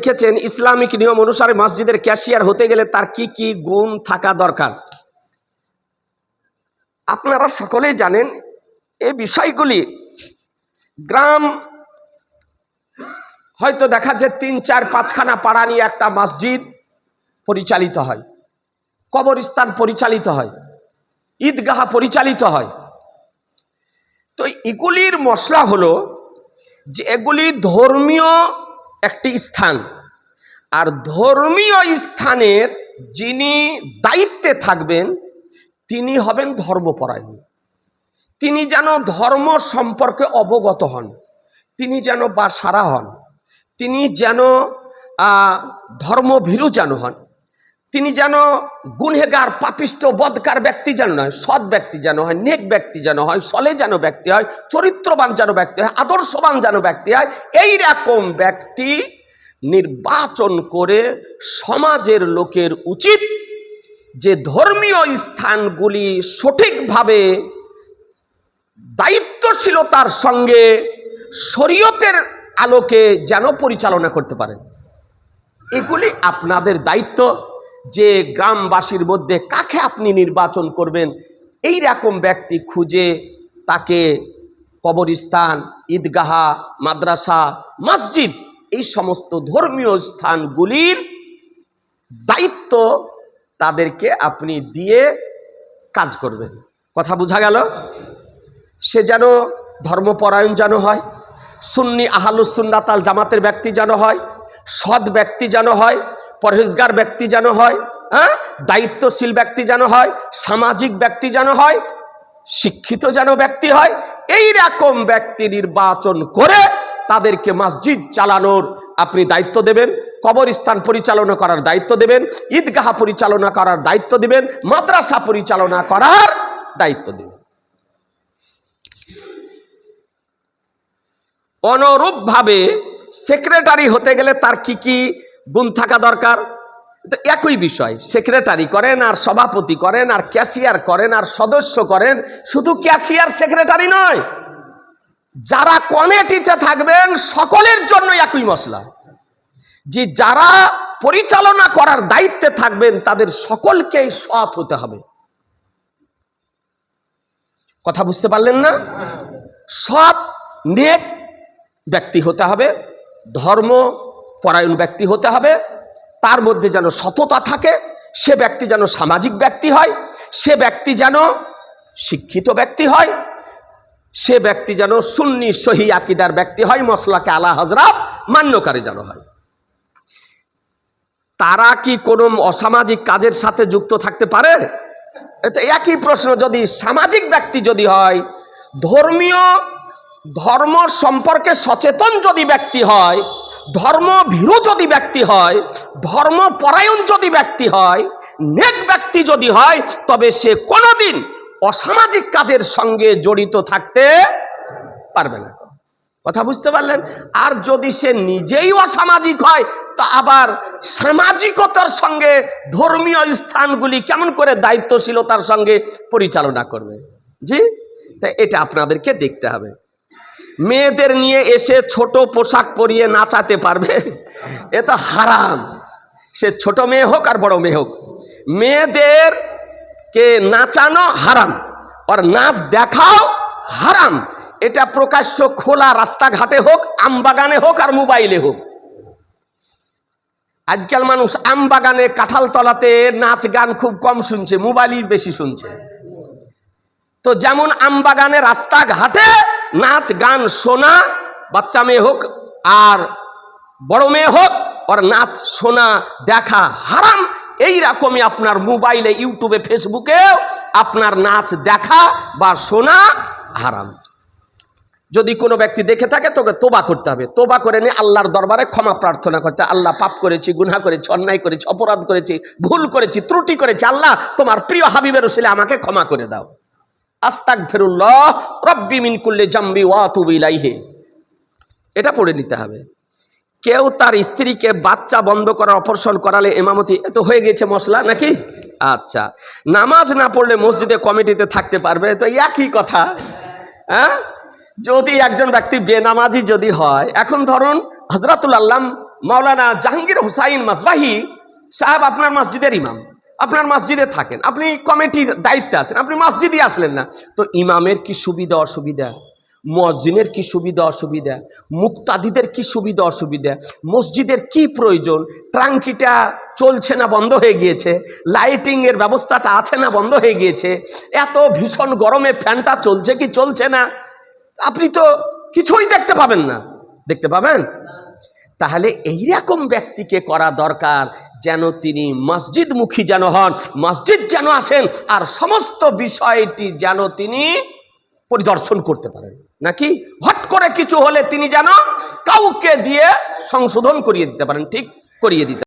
লিখেছেন, ইসলামিক নিয়ম অনুসারে মসজিদের ক্যাশিয়ার হতে গেলে তার কি কি গুণ থাকা দরকার? আপনারা সকলেই জানেন এই বিষয়গুলি গ্রাম হয়তো দেখা যায় তিন, চার, পাঁচখানা পাড়া নিয়ে একটা মসজিদ পরিচালিত হয়, কবরস্থান পরিচালিত হয়, ঈদগাহ পরিচালিত হয়। তো এগুলির মশলা হলো যে এগুলি ধর্মীয় একটি স্থান। আর ধর্মীয় স্থানের যিনি দায়িত্বে থাকবেন, তিনি হবেন ধর্মপরায়ণ। তিনি যেন ধর্ম সম্পর্কে অবগত হন, তিনি যেন বা সারা হন, তিনি যেন ধর্মভীরু যেন হন। তিনি যেন গুনহেগার পাপিষ্ট, বদকার ব্যক্তি যেন নয়, সৎ ব্যক্তি যেন হয়, নেক ব্যক্তি যেন হয়, সলে যেন ব্যক্তি হয়, চরিত্রবান যেন ব্যক্তি হয়, আদর্শবান যেন ব্যক্তি হয় এই রকম ব্যক্তি নির্বাচন করে সমাজের লোকের উচিত যে ধর্মীয় স্থানগুলি সঠিকভাবে দায়িত্বশীলতার সঙ্গে শরীয়তের আলোকে যেন পরিচালনা করতে পারে। এগুলি আপনাদের দায়িত্ব। যে গ্রামবাসীর মধ্যে কাকে আপনি নির্বাচন করবেন, এই রকম ব্যক্তি খুঁজে তাকে কবরস্থান, ঈদগাহা, মাদ্রাসা, মসজিদ, এই সমস্ত ধর্মীয় স্থানগুলির দায়িত্ব তাদেরকে আপনি দিয়ে কাজ করবেন। কথা বোঝা গেল? সে যেন ধর্মপরায়ণ যেন হয়, সুন্নি আহালুসুন্নাতাল জামাতের ব্যক্তি যেন হয়, সৎ ব্যক্তি যেন হয় পরহেজগার ব্যক্তি যেন হয় হ্যাঁ? দায়িত্বশীল ব্যক্তি যেন হয়, সামাজিক ব্যক্তি যেন হয়, শিক্ষিত যেন ব্যক্তি হয় এই রকম ব্যক্তি নির্বাচন করে তাদেরকে মসজিদ চালানোর আপনি দায়িত্ব দেবেন, কবরস্থান পরিচালনা করার দায়িত্ব দেবেন, ঈদগাহ পরিচালনা করার দায়িত্ব দেবেন, মাদ্রাসা পরিচালনা করার দায়িত্ব দেবেন। অনুরূপভাবে সেক্রেটারি হতে গেলে তার কি কি গুণ থাকা দরকার। তো একই বিষয়, সেক্রেটারি করেন আর সভাপতি করেন আর ক্যাশিয়ার করেন আর সদস্য করেন, শুধু ক্যাশিয়ার সেক্রেটারি নয়, যারা কমিটিতে থাকবেন সকলের জন্য একই মশলা। যে যারা পরিচালনা করার দায়িত্বে থাকবেন, তাদের সকলকেই সৎ হতে হবে। কথা বুঝতে পারলেন না? সৎ, নেক ব্যক্তি হতে হবে। ধর্ম পরায়ণ ব্যক্তি হতে হবে। তার মধ্যে যেন সততা থাকে, সে ব্যক্তি যেন সামাজিক ব্যক্তি হয়, সে ব্যক্তি যেন শিক্ষিত ব্যক্তি হয়, সে ব্যক্তি যেন সুন্নি সহি আকিদার ব্যক্তি হয়, মশলাকে আলা হজরত মান্যকারী যেন হয়। তারা কি কোনো অসামাজিক কাজের সাথে যুক্ত থাকতে পারে? এটা একই প্রশ্ন, যদি সামাজিক ব্যক্তি যদি হয়, ধর্মীয় ধর্ম সম্পর্কে সচেতন যদি ব্যক্তি হয় ধর্ম ভীরু যদি ব্যক্তি হয় ধর্ম পরায়ণ যদি ব্যক্তি হয়, নেক ব্যক্তি যদি হয়, তবে সে কোনোদিন অসামাজিক কাজের সঙ্গে জড়িত থাকতে পারবে না। কথা বুঝতে পারলেন? আর যদি সে নিজেই অসামাজিক হয়, তা আবার সামাজিকতার সঙ্গে ধর্মীয় স্থানগুলি কেমন করে দায়িত্বশীলতার সঙ্গে পরিচালনা করবে? জি? তা এটা আপনাদেরকে দেখতে হবে। মেয়েদের নিয়ে এসে ছোট পোশাক পরিয়ে নাচাতে পারবে। এ তো হারাম। সে ছোট মেয়ে হোক আর বড় মেয়ে হোক। মেয়েদেরকে নাচানো হারাম। আর নাচ দেখাও হারাম। এটা প্রকাশ্য খোলা রাস্তাঘাটে হোক, আমবাগানে হোক আর মোবাইলে হোক। আজকাল মানুষ আমবাগানে কাঁঠাল তলাতে নাচ গান খুব কম শুনছে, মোবাইলই বেশি শুনছে। তো যেমন আমবাগানে রাস্তাঘাটে নাচ, গান, শোনা, বাচ্চা মেয়ে হোক আর বড় মেয়ে হোক ওর নাচ, শোনা, দেখা, হারাম এই রকমই আপনার মোবাইলে, ইউটিউবে ফেসবুকে আপনার নাচ, দেখা বা শোনা হারাম। যদি কোনো ব্যক্তি দেখে থাকে, তোকে তোবা করতে হবে। তোবা করে নিয়ে আল্লাহর দরবারে ক্ষমা প্রার্থনা করতে। আল্লাহ পাপ করেছি গুনা করেছি, অন্যায় করেছি, অপরাধ করেছি, ভুল করেছি, ত্রুটি করেছি, আল্লাহ তোমার প্রিয় হাবিবের ওসিলে আমাকে ক্ষমা করে দাও। আস্তাক ফেরুল্লাহ রব্বি মিনকুল্লে জাম্বি ওয়া তুবিলাইহে এটা পড়ে নিতে হবে। কেউ তার স্ত্রীকে বাচ্চা বন্ধ করার অপারেশন করালে এমামতি এ তো হয়ে গেছে মশলা নাকি? আচ্ছা নামাজ না পড়লে মসজিদে কমিটিতে থাকতে পারবে, তো একই কথা। হ্যাঁ? যদি একজন ব্যক্তি বেনামাজি যদি হয়, এখন ধরুন হজরতুল আল্লাম মাওলানা জাহাঙ্গীর হুসাইন মাসবাহি সাহেব আপনার মসজিদের ইমাম। আপনার মসজিদে থাকেন, আপনি কমিটির দায়িত্বে আছেন, আপনি মসজিদে আসলেন না। তো ইমামের কি সুবিধা, অসুবিধা? মসজিদের কি সুবিধা, অসুবিধা? মুক্তাদিদের কি সুবিধা, অসুবিধা? মসজিদের কি প্রয়োজন? ট্রাঙ্কিটা চলছে না, বন্ধ হয়ে গিয়েছে। লাইটিংয়ের ব্যবস্থাটা আছে না, বন্ধ হয়ে গিয়েছে। এত ভীষণ গরমে ফ্যানটা চলছে কি চলছে না? আপনি তো কিছুই দেখতে পাবেন না। দেখতে পাবেন? তাহলে এইরকম ব্যক্তিকে করা দরকার। যেন তিনি মসজিদমুখী যেন হন, মসজিদ যেন আসেন, আর সমস্ত বিষয়টি যেন তিনি পরিদর্শন করতে পারেন। নাকি? হট করে কিছু হলে তিনি যেন কাউকে দিয়ে সংশোধন করিয়ে দিতে পারেন, ঠিক করিয়ে দিতে